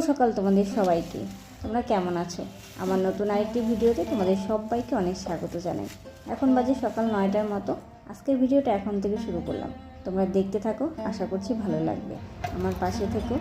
সকাল তোমাদের সবাইকে। তোমরা কেমন আছো? আমার নতুন আরেকটি ভিডিওতে তোমাদের সবাইকে অনেক স্বাগত জানাই। এখন বাজে সকাল নয়টার মতো। আজকের ভিডিওটা এখন থেকে শুরু করলাম। তোমরা দেখতে থাকো, আশা করছি ভালো লাগবে। আমার পাশে থেকো।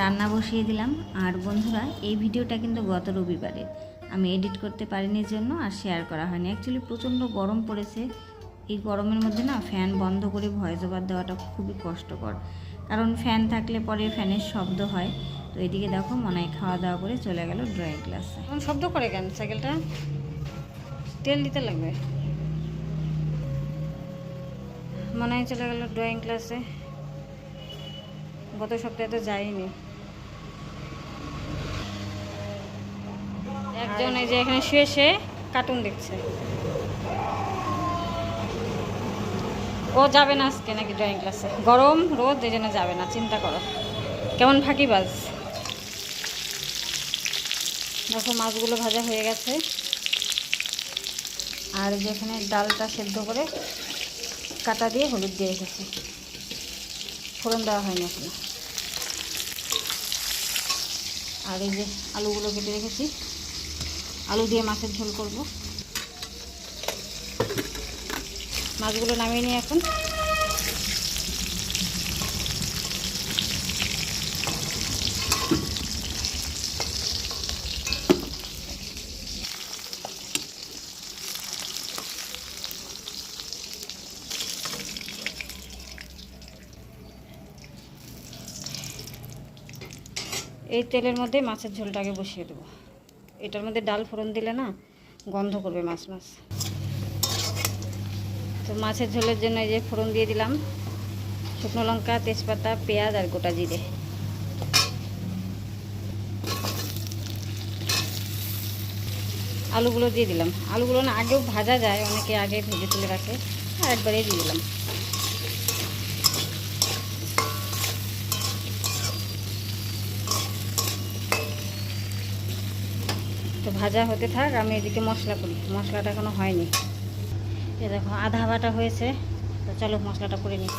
রান্না বসিয়ে দিলাম। আর বন্ধুরা, এই ভিডিওটা কিন্তু গত রবিবারের আমি এডিট করতে পারিনি জন্য আর শেয়ার করা হয়নি। অ্যাকচুয়ালি প্রচণ্ড গরম পড়েছে। এই গরমের মধ্যে না ফ্যান বন্ধ করে ভয়েস ওভার দেওয়াটা খুবই কষ্টকর। কারণ ফ্যান থাকলে পরে ফ্যানের শব্দ হয়। তো এদিকে দেখো মনে হয় খাওয়া দাওয়া করে চলে গেল ড্রয়িং ক্লাসে এখন শব্দ করে কেন সাইকেলটা তেল দিতে লাগবে। মনে হয় চলে গেল ড্রয়িং ক্লাসে গত সপ্তাহে তো যাইনি। একজন এই যে এখানে শুয়ে শুয়ে কার্টুন দেখছে। ও যাবে না আজকে নাকি ড্রয়িং ক্লাসে গরম রোদ, এই জন্য যাবে না, চিন্তা করো। কেমন ফাঁকিবাজ দেখো, মাছগুলো ভাজা হয়ে গেছে। আর এই যে এখানে ডালটা সেদ্ধ করে কাটা দিয়ে হলুদ দিয়ে রেখেছি। ফোড়ন দেওয়া হয়নি এখনও। আর এই যে আলুগুলো কেটে রেখেছি। আলু দিয়ে মাছের ঝোল করব। মাছগুলো নামিয়ে নিই এখন। এই তেলের মধ্যে মাছের ঝোলটাকে বসিয়ে দেবো। এটার মধ্যে ডাল ফোড়ন দিলে না গন্ধ করবে মাছ মাছ। তো মাছের ঝোলের জন্য এই যে ফোড়ন দিয়ে দিলাম। শুকনো লঙ্কা, তেজপাতা, পেঁয়াজ আর গোটা জিরে। আলুগুলো দিয়ে দিলাম। আলুগুলো না আগেও ভাজা যায়, অনেকে আগে ভেজে তুলে রাখে, আর একবারে দিয়ে দিলাম। ভাজা হতে থাক, আমি এদিকে মশলা করি। মশলাটা এখনও হয়নি। এ দেখো, আধা বাটা হয়েছে। তো চলো মশলাটা করে নিই।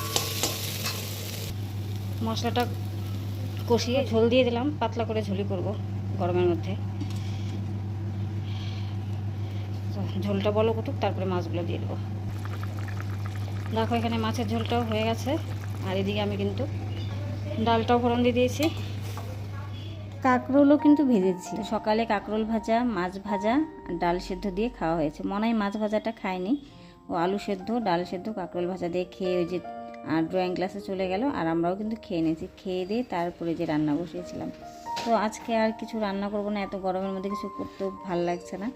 মশলাটা কষিয়ে ঝোল দিয়ে দিলাম। পাতলা করে ঝোলি করব গরমের মধ্যে। ঝোলটা বলো কটুক তারপরে মাছগুলো দিয়ে দেবো। দেখো, এখানে মাছের ঝোলটাও হয়ে গেছে। আর এদিকে আমি কিন্তু ডালটাও ফোড়ন দিয়ে দিয়েছি। কাঁকরোলও কিন্তু ভেজেছি। সকালে কাঁকরোল ভাজা, মাছ ভাজা, আর ডাল সেদ্ধ দিয়ে খাওয়া হয়েছে। মনে হয় মাছ ভাজাটা খায়নি। ও আলু সেদ্ধ, ডাল সেদ্ধ, কাঁকরোল ভাজা দিয়ে খেয়ে ওই যে আর ড্রয়িং ক্লাসে চলে গেল। আর আমরাও কিন্তু খেয়ে নিয়েছি। খেয়ে দিয়ে তারপরে যে রান্না বসিয়েছিলাম। তো আজকে আর কিছু রান্না করব না, এত গরমের মধ্যে কিছু করতেও ভালো লাগছে না।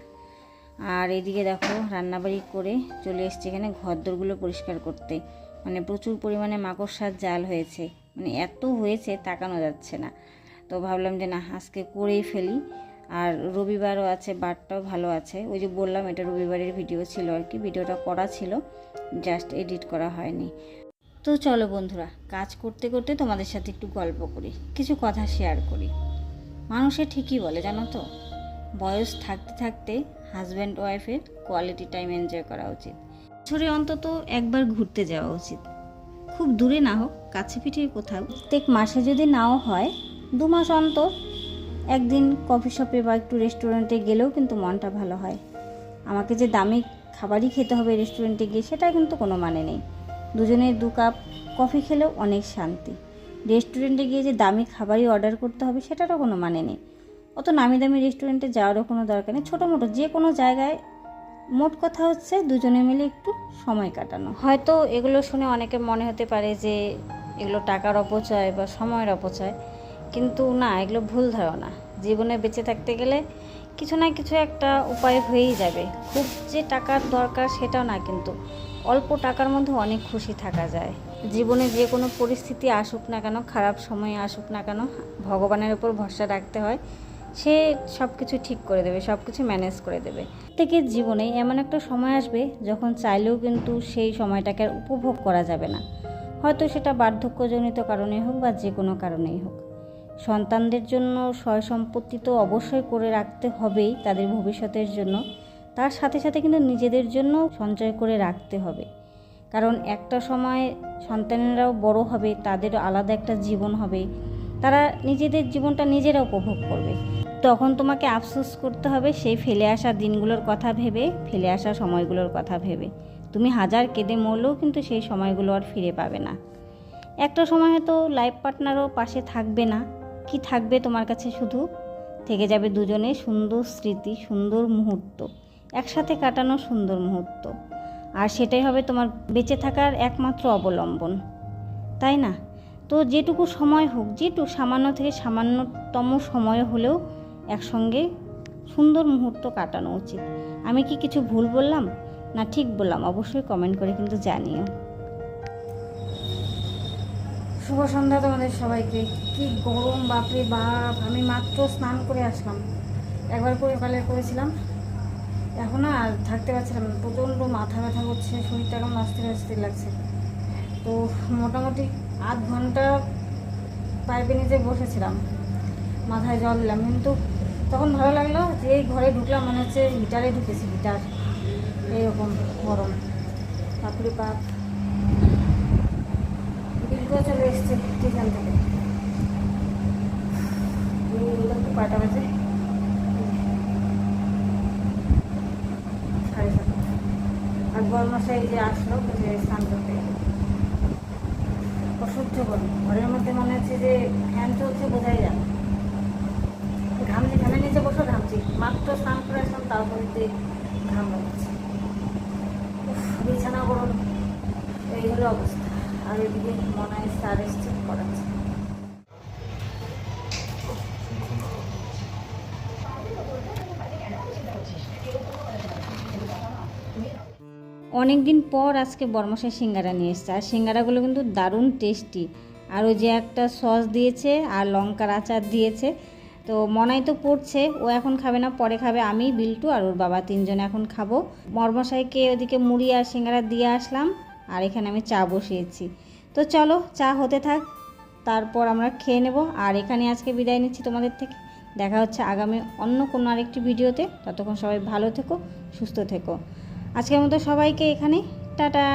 আর এদিকে দেখো, রান্নাবাড়ি করে চলে এসছে এখানে ঘরদোরগুলো পরিষ্কার করতে। মানে প্রচুর পরিমাণে মাকড়সার জাল হয়েছে। মানে এত হয়েছে, তাকানো যাচ্ছে না। তো ভাবলাম যে না, আজকে করেই ফেলি। আর রবিবারও আছে, বারটাও ভালো আছে। ওই যে বললাম, এটা রবিবারের ভিডিও ছিল আর কি, ভিডিওটা করা ছিল জাস্ট এডিট করা হয়নি। তো চলো বন্ধুরা, কাজ করতে করতে তোমাদের সাথে একটু গল্প করি, কিছু কথা শেয়ার করি। মানুষে ঠিকই বলে, জানো তো? বয়স থাকতে থাকতে হাজব্যান্ড ওয়াইফের কোয়ালিটি টাইম এনজয় করা উচিত। বছরে অন্তত একবার ঘুরতে যাওয়া উচিত। খুব দূরে না হোক, কাছে পিঠে কোথাও। প্রত্যেক মাসে যদি নাও হয় দু মাস অন্তর একদিন কফি শপে বা একটু রেস্টুরেন্টে গেলেও কিন্তু মনটা ভালো হয়। আমাকে যে দামি খাবারই খেতে হবে রেস্টুরেন্টে গিয়ে সেটা কিন্তু কোনো মানে নেই। দুজনে দু কাপ কফি খেলেও অনেক শান্তি। রেস্টুরেন্টে গিয়ে যে দামি খাবারই অর্ডার করতে হবে সেটারও কোনো মানে নেই। অত নামি দামি রেস্টুরেন্টে যাওয়ারও কোনো দরকার নেই। ছোটো মোটো যে কোনো জায়গায় মোট কথা হচ্ছে দুজনে মিলে একটু সময় কাটানো। হয়তো এগুলো শুনে অনেকে মনে হতে পারে যে এগুলো টাকার অপচয় বা সময়ের অপচয়। কিন্তু না, এগুলো ভুল ধারণা। জীবনে বেঁচে থাকতে গেলে কিছু না কিছু একটা উপায় হয়েই যাবে। খুব যে টাকার দরকার সেটাও না কিন্তু। অল্প টাকার মধ্যে অনেক খুশি থাকা যায়। জীবনে যে কোনো পরিস্থিতি আসুক না কেন, খারাপ সময় আসুক না কেন, ভগবানের উপর ভরসা রাখতে হয়। সে সব কিছু ঠিক করে দেবে সব কিছু ম্যানেজ করে দেবে। থেকে জীবনে এমন একটা সময় আসবে যখন চাইলেও কিন্তু সেই সময়টাকে আর উপভোগ করা যাবে না। হয়তো সেটা বার্ধক্যজনিত কারণে হোক বা যে কোনো কারণেই হোক। সন্তানদের জন্য সয় সম্পত্তি তো অবশ্যই করে রাখতে হবেই তাদের ভবিষ্যতের জন্য। তার সাথে সাথে কিন্তু নিজেদের জন্য সঞ্চয় করে রাখতে হবে। কারণ একটা সময় সন্তানেরাও বড় হবে তাদের আলাদা একটা জীবন হবে। তারা নিজেদের জীবনটা নিজেরা উপভোগ করবে। তখন তোমাকে আফসোস করতে হবে সেই ফেলে আসা দিনগুলোর কথা ভেবে, ফেলে আসা সময়গুলোর কথা ভেবে। তুমি হাজার কেঁদে মরলেও কিন্তু সেই সময়গুলো আর ফিরে পাবে না। একটা সময় হয়তো লাইফ পার্টনারও পাশে থাকবে না। কি থাকবে তোমার কাছে শুধু? থেকে যাবে দুজনে সুন্দর স্মৃতি, সুন্দর মুহূর্ত। একসাথে কাটানো সুন্দর মুহূর্ত। আর সেটাই হবে তোমার বেঁচে থাকার একমাত্র অবলম্বন। তাই না? তো যেটুকু সময় হোক যেটুকু সামান্য থেকে সামান্যতম সময় হলেও একসঙ্গে সুন্দর মুহূর্ত কাটানো উচিত। আমি কি কিছু ভুল বললাম? না ঠিক বললাম, অবশ্যই কমেন্ট করে কিন্তু জানিও। শুভ সন্ধ্যা তোমাদের সবাইকে। কি গরম, বাপরে বাপ। আমি মাত্র স্নান করে আসলাম। একবার করে সকালে করেছিলাম। এখন আর থাকতে পারছিলাম না। প্রচণ্ড মাথা ব্যথা করছে, শরীরটা কেমন অস্থির অস্থির লাগছে। তো মোটামুটি আধ ঘণ্টা পাইপে নিচে বসেছিলাম। মাথায় জল দিলাম। কিন্তু তখন ভালো লাগল যে এই ঘরে ঢুকলাম মনে হচ্ছে হিটারে ঢুকেছি। হিটার এইরকম গরম। বাপরে বাপ। বিলকুল চলে এসছে স্টেশন থেকে। এই কয়টা সাড়ে সাতটা। আর বর্মশাই যে আসলো, যে স্নান করতে অসহ্য গরম। ঘরের মধ্যে মনে হচ্ছে যে ফ্যান চলছে, বোঝাই না। ঘামছি ফ্যানের নিচে বসে, ঘামছি। মাত্র স্নান করে আসলাম, তারপরে যে ঘাম লাগছে। বিছানা গরম। এই হলো অবস্থা। আর এদিকে মনে হয় স্যার করাচ্ছে অনেক দিন পর আজকে বর্মশাই সিঙ্গারা নিয়ে এসছে। আর সিঙ্গারাগুলো কিন্তু দারুণ টেস্টি আর ওই যে একটা সস দিয়েছে আর লঙ্কার আচার দিয়েছে। তো মনাই তো পড়ছে, ও এখন খাবে না, পরে খাবে আমি, বিল্টু আর ওর বাবা তিনজন এখন খাব। বর্মশাইকে ওদিকে মুড়ি আর সিঙ্গারা দিয়ে আসলাম। আর এখানে আমি চা বসিয়েছি। তো চলো, চা হতে থাক, তারপর আমরা খেয়ে নেব। আর এখানে আজকে বিদায় নিচ্ছি তোমাদের থেকে। দেখা হচ্ছে আগামী অন্য কোনো আরেকটি ভিডিওতে। ততক্ষণ সবাই ভালো থেকো, সুস্থ থেকো। আজকের মতো সবাইকে এখানে টাটা!